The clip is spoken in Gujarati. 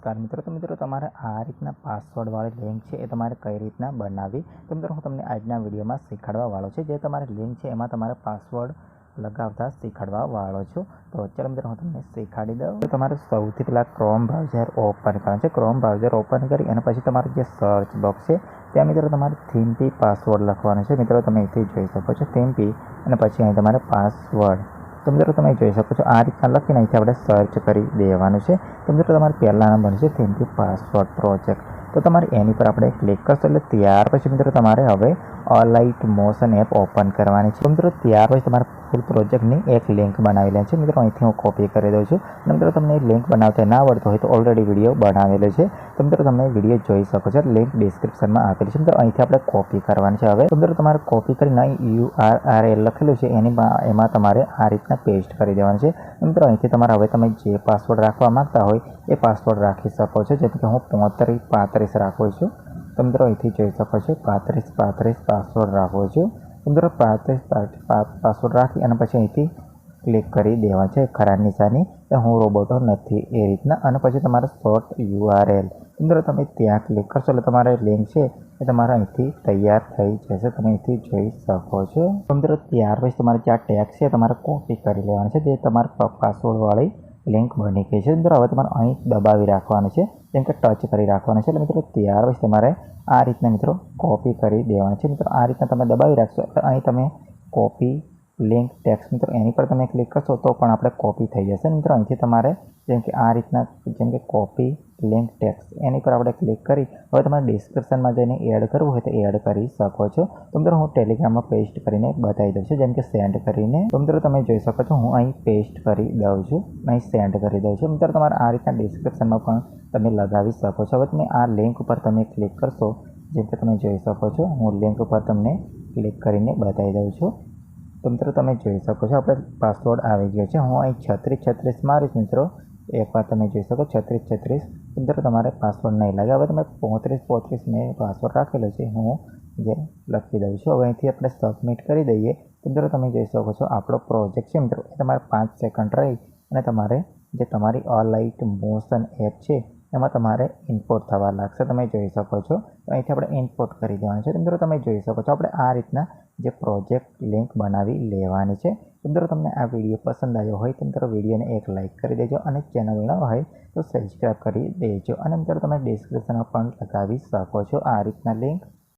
નમસ્કાર મિત્રો. તો મિત્રો, તમારે આ રીતના પાસવર્ડવાળી લિંક છે એ તમારે કઈ રીતના બનાવવી? તો મિત્રો, હું તમને આજના વિડીયોમાં શીખવાડવા છું છે. જે તમારી લિંક છે, એમાં તમારે પાસવર્ડ લગાવતા શીખવાડવા વાળો છું. તો ચાલો મિત્રો, હું તમને શીખવાડી દઉં. તો તમારે સૌથી પહેલાં ક્રોમ બ્રાઉઝર ઓપન કરવાનું છે. ક્રોમ બ્રાઉઝર ઓપન કરી અને પછી તમારું જે સર્ચ બોક્સ છે, ત્યાં મિત્રો તમારે થીમપી પાસવર્ડ લખવાનો છે. મિત્રો, તમે અહીંથી જોઈ શકો છો થીમપી અને પછી અહીં તમારે પાસવર્ડ તો મિત્રો તમે જોઈ શકો છો, આ રીતના લખીને અહીંથી આપણે સર્ચ કરી દેવાનું છે. તો મિત્રો તમારે પહેલા નંબર છે થેન્ક યુ પાસવર્ડ પ્રોજેક્ટ તો તમારે એની પર આપણે ક્લિક કરશો, એટલે ત્યાર પછી મિત્રો તમારે હવે ઓલાઇટ મોશન એપ ઓપન કરવાની છે. મિત્રો, ત્યાર પછી તમારા ફૂલ પ્રોજેક્ટની એક લિંક બનાવી લે છે. મિત્રો, અહીંથી હું કોપી કરી દઉં છું. અને મિત્રો, તમને લિંક બનાવતા ના આવડતો હોય તો ઓલરેડી વીડિયો બનાવેલો છે. તો મિત્રો, તમે વીડિયો જોઈ શકો છો. લિંક ડિસ્ક્રિપ્શનમાં આપેલી છે. મિત્રો, અહીંથી આપણે કોપી કરવાની છે હવે. મિત્રો, તમારે કોપી કરીને યુ આર આર એલ લખેલું છે. એની એમાં તમારે આ રીતના પેસ્ટ કરી દેવાનું છે. મિત્રો, અહીંથી તમારે હવે તમે જે પાસવર્ડ રાખવા માગતા હોય એ પાસવર્ડ રાખી શકો છો. જેમ કે હું પોત્રીસ પાંત્રીસ રાખું છું. તો મિત્રો અહીંથી જોઈ શકો છો. પાંત્રીસ પાંત્રીસ, પાસવર્ડ રાખવો છો. તો મિત્રો પાંત્રીસ પાસવર્ડ રાખી અને પછી અહીંથી ક્લિક કરી દેવા છે. ખરા નિશાની કે હું રોબોટો નથી એ રીતના. અને પછી તમારે શોર્ટ યુઆરએલ મિત્રો તમે ત્યાં ક્લિક કરશો એટલે તમારે લિંક છે એ તમારે અહીંથી તૈયાર થઈ જશે. તમે અહીંથી જોઈ શકો છો. પંદર, ત્યાર પછી તમારે જે આ ટેગ છે તમારે કોપી કરી લેવાનું છે. જે તમારા પાસવર્ડવાળી લિંક બની ગઈ છે મિત્રો હવે તમારે અહીં દબાવી રાખવાનું છે, જેમ કે ટચ કરી રાખવાનું છે. એટલે મિત્રો, ત્યાર પછી તમારે આ રીતના મિત્રો કોપી કરી દેવાનું છે. મિત્રો, આ રીતના તમે દબાવી રાખશો, એટલે અહીં તમે કોપી લિંક ટેક્સ મિત્રો, એની પર તમે ક્લિક કરશો તો પણ આપણે કોપી થઈ જશે. મિત્રો, અહીંથી તમારે જેમ કે આ રીતના, જેમ કે કોપી લિંક ટેક્સ એની પર આપણે ક્લિક કરી, હવે તમારે ડિસ્ક્રિપ્શનમાં જઈને એડ કરવું હોય તો એડ કરી શકો છો. તો મિત્રો, હું ટેલિગ્રામમાં પેસ્ટ કરીને બતાવી દઉં છું, જેમ કે સેન્ડ કરીને. તો મિત્રો, તમે જોઈ શકો છો, હું અહીં પેસ્ટ કરી દઉં છું, અહીં સેન્ડ કરી દઉં છું. મિત્રો, તમારે આ રીતના ડિસ્ક્રિપ્શનમાં પણ તમે લગાવી શકો છો. હવે તમે આ લિંક ઉપર તમે ક્લિક કરશો, જેમ કે તમે જોઈ શકો છો, હું લિંક ઉપર તમને ક્લિક કરીને બતાવી દઉં છું. તો મિત્રો તમે જોઈ શકો છો. આપણે પાસવર્ડ આવી ગયો છે. હું અહીં છત્રીસ છત્રીસ મારીશ મિત્રો. એકવાર તમે જોઈ શકો છત્રીસ છત્રીસ. મિત્રો તમારે પાસવર્ડ નહીં લાગે. હવે તમે પોત્રીસ પોત્રીસ મેં પાસવર્ડ રાખેલો છે. હું જે લખી દઉં છું. હવે અહીંથી આપણે સબમિટ કરી દઈએ. તો તમે જોઈ શકો છો. આપણો પ્રોજેક્ટ છે મિત્રો. એ તમારે પાંચ સેકન્ડ રહી અને તમારે જે તમારી ઓલાઇટ મોશન એપ છે એમાં તમારે ઇમ્પોર્ટ થવા લાગશે. તમે જોઈ શકો છો. અહીંથી આપણે ઇમ્પોર્ટ કરી દેવાનું છે. મિત્રો તમે જોઈ શકો છો. આપણે આ રીતના જે પ્રોજેક્ટ લિંક બનાવી લેવાની છે. મિત્રો તમને આ વીડિયો પસંદ આવ્યો હોય તો મિત્રો વિડીયોને એક લાઇક કરી દેજો અને ચેનલ ન હોય તો સબસ્ક્રાઈબ કરી દેજો. અને મિત્રો તમે ડિસ્ક્રિપ્શનમાં પણ લગાવી શકો છો આ રીતના લિંક